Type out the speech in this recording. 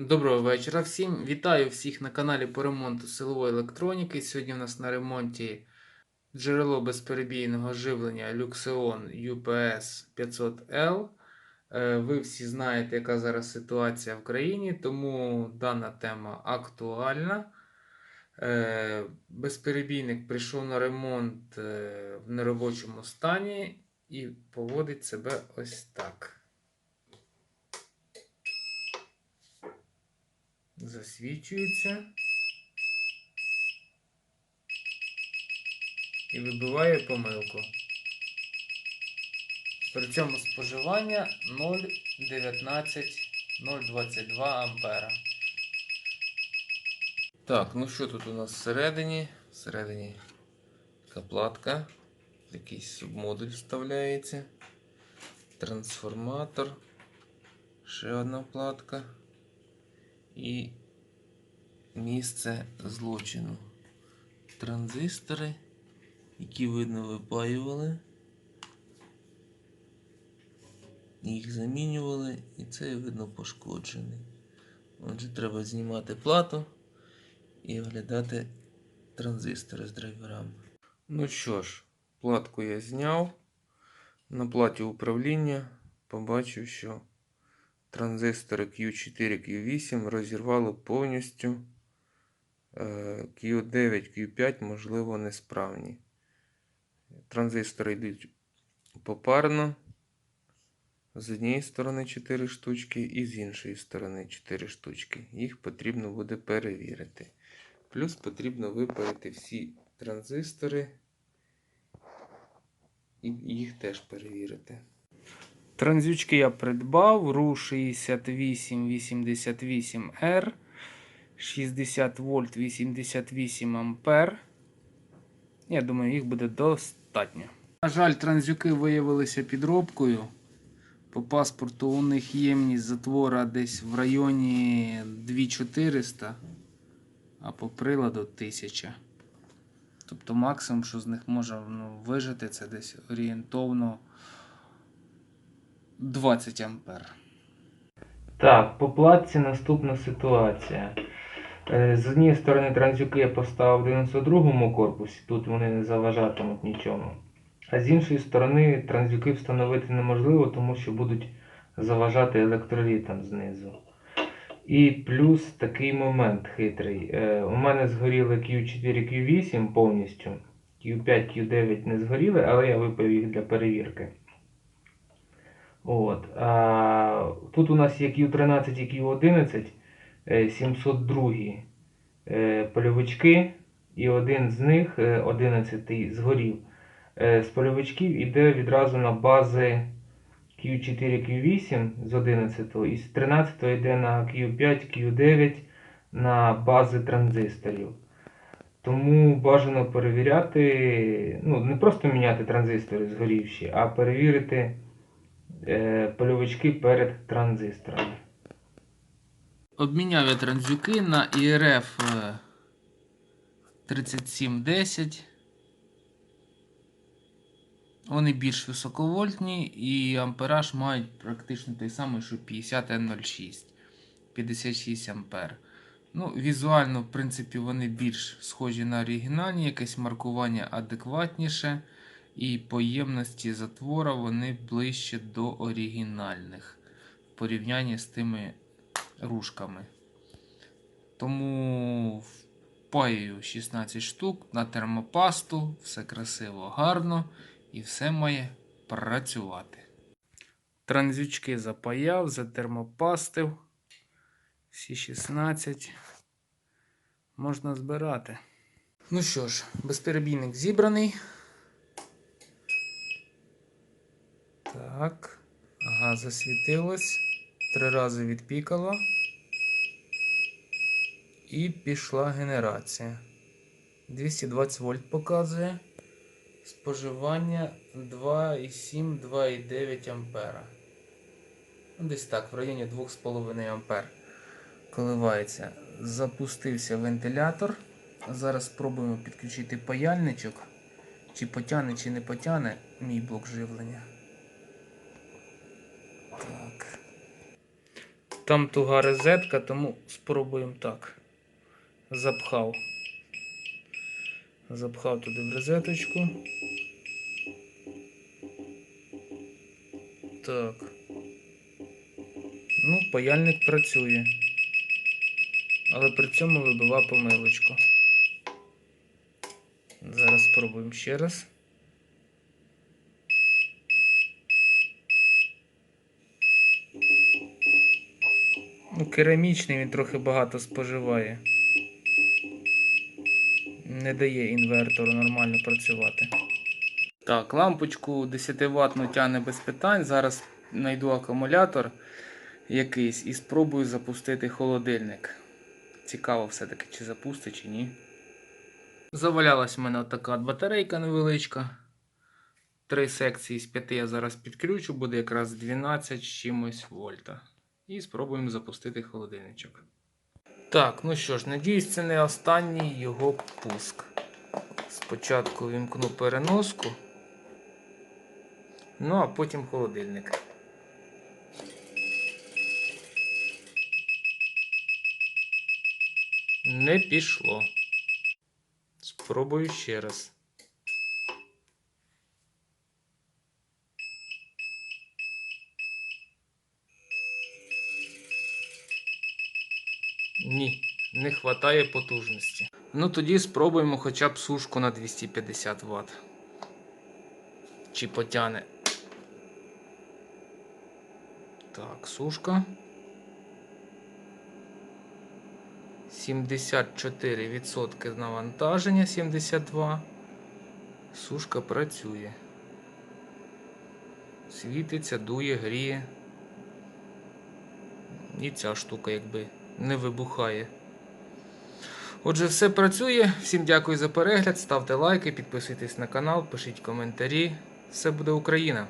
Доброго вечора всім. Вітаю всіх на каналі по ремонту силової електроніки. Сьогодні у нас на ремонті джерело безперебійного живлення Luxeon UPS 500L. Е, Ви всі знаєте, яка зараз ситуація в країні, тому дана тема актуальна. Е, Безперебійник прийшов на ремонт е, в неробочому стані і поводить себе ось так. Засвічується і вибиває помилку. При цьому споживання 0,19 0,22 ампера. Так, ну що тут у нас всередині? Всередині така платка, якийсь субмодуль вставляється, трансформатор, ще одна платка і місце злочину. Транзистори, які видно випаювали. Їх замінювали і це видно пошкоджений. Отже, треба знімати плату і оглядати транзистори з драйверами. Ну що ж, платку я зняв. На платі управління побачив, що транзистори Q4, Q8 розірвало повністю. Е, Q9, Q5, можливо, несправні. Транзистори йдуть попарно. З однієї сторони 4 штучки і з іншої сторони 4 штучки. Їх потрібно буде перевірити. Плюс потрібно випарити всі транзистори і їх теж перевірити. Транзючки я придбав RU 6888R 60 вольт 88 ампер. Я думаю, їх буде достатньо. На жаль, транзюки виявилися підробкою. По паспорту у них ємність затвора десь в районі 2400, а по приладу 1000. Тобто максимум, що з них може ну, вижити, це десь орієнтовно 20 ампер. Так, по платці наступна ситуація. Е, З однієї сторони транзюки я поставив в 92 корпусі, тут вони не заважатимуть нічому. А з іншої сторони транзюки встановити неможливо, тому що будуть заважати електролітам знизу. І плюс такий момент хитрий. Е, У мене згоріли Q4, Q8 повністю. Q5, Q9 не згоріли, але я випив їх для перевірки. От. А, тут у нас є Q13 і Q11, е, 702 е, польовички, і один з них, е, 11 згорів. Е, З польовичків іде відразу на бази Q4, Q8 з 11 і з 13 йде на Q5, Q9 на бази транзисторів. Тому бажано перевіряти, ну, не просто міняти транзистори згорівші, а перевірити е, польовички перед транзисторами. Обміняв я транзюки на е, 3710. Вони більш високовольтні і ампераж мають практично той самий, що 50N06. 56 ампер. Ну, візуально, в принципі, вони більш схожі на оригінальні, якесь маркування адекватніше. І по ємності затвора вони ближче до оригінальних в порівнянні з тими рушками. Тому впаюю 16 штук на термопасту, все красиво, гарно і все має працювати. Транзючки запаяв, затермопастив. Всі 16 можна збирати. Ну що ж, безперебійник зібраний. Так. Ага, засвітилось. Три рази відпікало. І пішла генерація. 220 вольт показує. Споживання 2,7-2,9 ампера. Ну, Десь так, в районі 2,5 ампер коливається. Запустився вентилятор. Зараз спробуємо підключити паяльничок. Чи потягне, чи не потягне мій блок живлення. Так. Там туга розетка, тому спробуємо так. Запхав. Запхав туди в розеточку. Так. Ну, паяльник працює. Але при цьому вибива помилочку. Зараз спробуємо ще раз. Ну, керамічний він трохи багато споживає. Не дає інвертору нормально працювати. Так, лампочку 10 ваттну тягне без питань. Зараз знайду акумулятор якийсь і спробую запустити холодильник. Цікаво все-таки, чи запустить, чи ні. Завалялась в мене така батарейка невеличка. Три секції з п'яти я зараз підключу, буде якраз 12 з чимось вольта. І спробуємо запустити холодильничок. Так, ну що ж, надіюсь, це не останній його пуск. Спочатку вімкну переноску. Ну, а потім холодильник. Не пішло. Спробую ще раз. Ні, не вистачає потужності. Ну тоді спробуємо хоча б сушку на 250 Вт. Чи потягне. Так, сушка. 74% навантаження, 72. Сушка працює. Світиться, дує, гріє. І ця штука якби не вибухає. Отже, все працює. Всім дякую за перегляд. Ставте лайки, підписуйтесь на канал, пишіть коментарі. Все буде Україна!